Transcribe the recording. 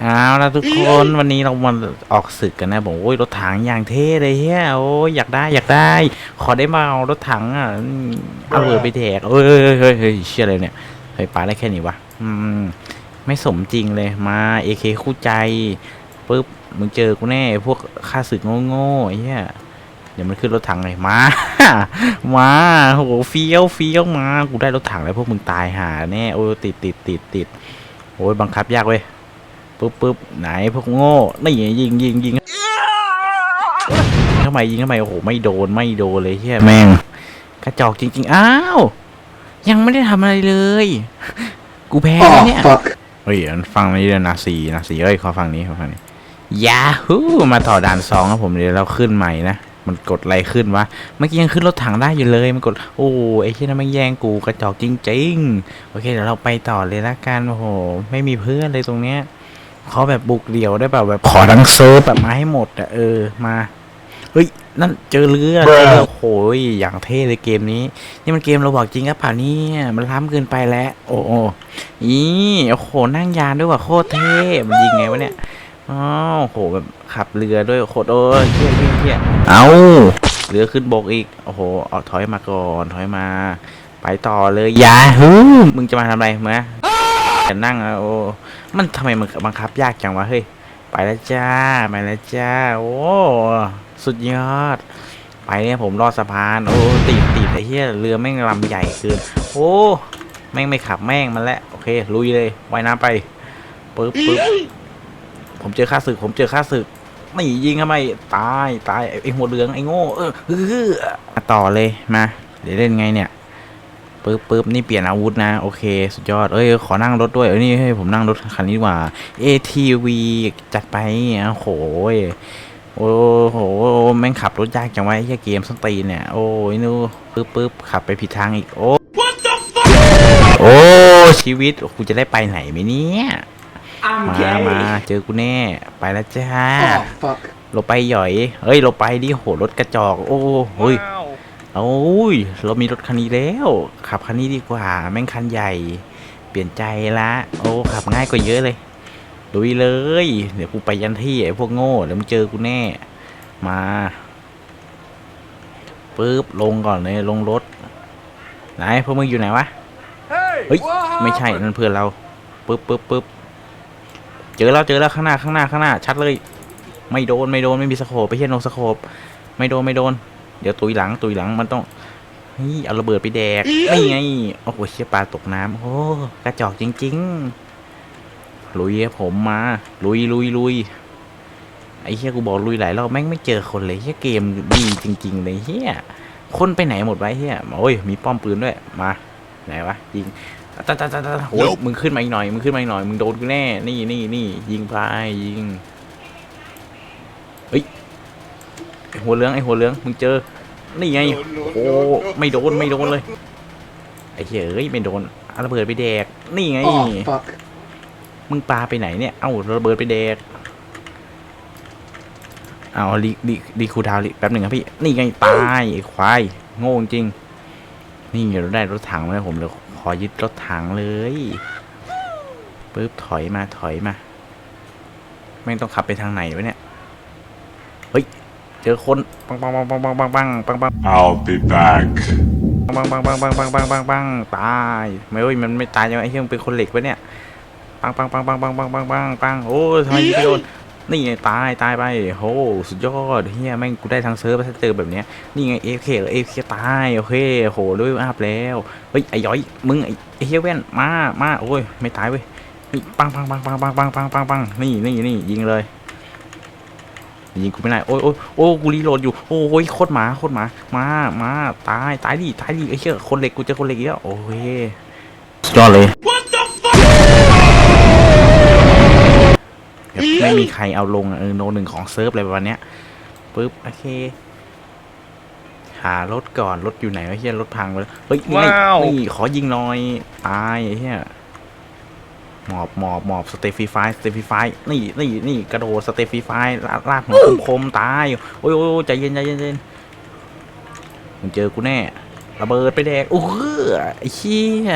เอาละทุกคนวันนี้เรามาออกศึกกันนะบอกโอ้ยรถถังอย่างเท่เลยเฮียโอ้ยอยากได้อยากได้ ขอได้มาเอารถถังอะเอาเรือไปแดกเอ้ยเฮ้ยเฮ้ยเฮ้ยเชี่ยอะไรเนี่ยเฮ้ยปาได้แค่นี้วะอืมไม่สมจริงเลยมาเอเคคู่ใจปุ๊บมึงเจอกูแน่พวกข้าศึกโง่ๆเฮียเดี๋ยวมันขึ้นรถถังเลยมา มาโหเฟี้ยวเฟี้ยวมากูได้รถถังแล้วพวกมึงตายหาแน่โอ้ยติดติดติดติดโอ้ยบังคับยากเว้ย ปุ๊บปุ๊บไหนพวกโง่นี่ยิงยิงยิงทำไมยิงทำไมโอ้โหไม่โดนไม่โดนเลยเฮียแม่งกระจอกจริง ๆ อ้าว ยังไม่ได้ทำอะไรเลย กูแพ้เนี่ยเฮ้ยฟังนี้เลยนะสีนะสีเอ้ยขอฟังนี้ขอฟังนี้ยาฮูมาต่อด่านสองครับผมเดี๋ยวเราขึ้นใหม่นะมันกดอะไรขึ้นวะเมื่อกี้ยังขึ้นรถถังได้อยู่เลยมันกดโอ้ไอ้ที่นั่นมันแย่งกูกระจอกจริง ๆ โอเคเดี๋ยวเราไปต่อเลยละกันโอ้โหไม่มีเพื่อนเลยตรงเนี้ย เขาแบบบุกเดี่ยวได้แบบแบบขอทั้งเซิร์ฟแบบมาให้หมดอะเออมาเฮ้ยนั่นเจอเรือเจอเรือโอ้โหอย่างเท่เลยเกมนี้ นี่มันเกมเราบอกจริงครับป่าเนี่ยมันล้ำเกินไปแล้ว โอ้โหอีโอ้โหนั่งยานด้วยว่ะโคตรเท่มันยิงไงวะเนี่ยอ๋อโอ้โหแบบขับเรือด้วยโคตรโอ้ยเที่ยเที่ยเที่ยเอาเรือขึ้นบกอีกโอ้โหเอาถอยมาก่อนถอยมา ไปต่อเลยอยาฮูมึงจะมาทำอะไรมาจะนั่งอะโอ้ มันทำไมมันบังคับยากจังวะเฮ้ยไปแล้วจ้าไปแล้วจ้าโอ้สุดยอด ไปเนี่ยผมรอดสะพานโอ้ติดติดไอ้เหี้ยเรือแม่งลำใหญ่เกินโอ้แม่งไม่ขับแม่งมันแล้วโอเคลุยเลยว่ายน้ำไปปึ๊บปึ๊บผมเจอข้าศึกผมเจอข้าศึกไม่ยิงทำไมตายตายไอ้หัวเหลืองไอ้โง่เออเออมาต่อเลยมาเดี๋ยวเล่นไงเนี่ย ปึ๊บปึ๊บนี่เปลี่ยนอาวุธนะ โอเค สุดยอด เอ้ย ขอนั่งรถด้วยเอ้ยนี่ให้ผมนั่งรถคันนี้ดีกว่า ATV จัดไปโอ้โหยโอ้โหแม่งขับรถยากจังวะไอ้เหี้ยเกมส้นตีนเนี่ย โอ้ยนู่ปึ๊บปึ๊บขับไปผิดทางอีก โอ้โอ้ชีวิตกูจะได้ไปไหนไหมเนี่ย I'm มา gay. มาเจอกูแน่ ไปแล้วจ้า Oh, fuck. เราไปหย่อย เฮ้ยเราไปดิโหรถกระจอก โอ้เฮ้ย โอ้ย เรามีรถคันนี้แล้ว ขับคันนี้ดีกว่า แม่งคันใหญ่ เปลี่ยนใจละ โอ้ขับง่ายกว่าเยอะเลยลุยเลย เดี๋ยวกูไปยันที่ไอ้พวกโง่เดี๋ยวมึงเจอกูแน่ มาปึ๊บลงก่อนเลยลงรถ ไหนพวกมึงอยู่ไหนวะ เฮ้ยไม่ใช่นั่นเพื่อนเราปึ๊บปึ๊บปึ๊บเจอแล้วเจอแล้วข้างหน้าข้างหน้าข้างหน้า ชัดเลย ไม่โดนไม่โดนไม่มีสโคปไปเฮียโนสโคปไม่โดนไม่โดน เดี๋ยวตุยหลังตุยหลังมันต้องเฮ้ยเอาระเบิดไปแดกนี่ไงโอ้โหเชี่ยปลาตกน้ำโอ้กระจอกจริง ๆ ลุยครับผมมา ลุยลุยลุยไอ้เฮียกูบอกลุยหลายรอบแม่งไม่เจอคนเลยเฮียเกมดีจริง ๆ เลยเฮียคนไปไหนหมดไวะเฮียโอ้ยมีป้อมปืนด้วยมาไหนวะยิงตาตาตาตาโอ้ยมึงขึ้นมาอีกหน่อยมึงขึ้นมาอีกหน่อยมึงโดนกูแน่นี่นี่นี่ยิงไปยิง เฮ้ย ไอหัวเหลืองไอหัวเหลืองมึงเจอ นี่ไงโอ้ไม่โดนไม่โดนเลยไอ้เหี้ยเอ้ยไม่โดนเอาระเบิดไปแดก นี่ไง Oh, fuck. มึงปาไปไหนเนี่ย เอ้าระเบิดไปแดกเอารีรีรีคูลดาวน์รีแป๊บหนึ่งครับพี่ นี่ไงตายไอ้ควายโง่จริง นี่เราได้รถถังมาแล้วผมเลยขอยึดรถถังเลยปึ๊บถอยมาถอยมาแม่งต้องขับไปทางไหนวะเนี่ย เฮ้ยเจอคนปังปังปังปังปังปังปังปังปัง I'll be back. ปังปังปังปังปังปังปังปังตายไม่เว้ยมันไม่ตายยังไอ้เหี้ยมันเป็นคนเหล็กวะเนี่ยปังปังปังปังปังปังปังปังปังโอ้ยทำไมยิงไม่โดนนี่ไงตายตายไปโหสุดยอดเฮียแม่งกูได้ทางเซิร์ฟถ้าเจอแบบเนี้ยนี่ไงเอฟเคเอฟเคตายโอเคโหด้วยอัพแล้วเฮ้ยไอ้ย้อยมึงไอ้เฮียแว่นมามาโอ้ยไม่ตายเว้ยปังปังปังปังปังปังปังปังปังนี่นี่นี่ยิงเลย ยิงกูไม่ได้โอ้ยโอ้ยโอ้กูรีโหลดอยู่โอ้ยโคตรหมาโคตรหมามามาตายตายดิตายดิไอ้เหี้ยคนเหล็กกูเจอคนเหล็กอีกแล้วโอ้ยสุดยอดเลยแบบไม่มีใครเอาลงอะเออโนหนึ่งของเซิร์ฟอะไรประมาณเนี้ยปุ๊บโอเค หารถก่อนรถอยู่ไหนวะเฮียรถพังไปแล้วเฮ้ยนี่ไงว้าวนี่ขอยิงหน่อยตายไอ้เฮีย หมอบหมอบหมอบสเตฟีไฟสเตฟีไฟนี่นี่นี่กระโดดสเตฟีไฟลาดลาดหัวคมๆตายโอ้ยโอ้ยโอ้ยใจเย็นใจเย็นใจเย็นมึงเจอกูแน่ระเบิดไปแดกโอ้โหไอ้เหี้ย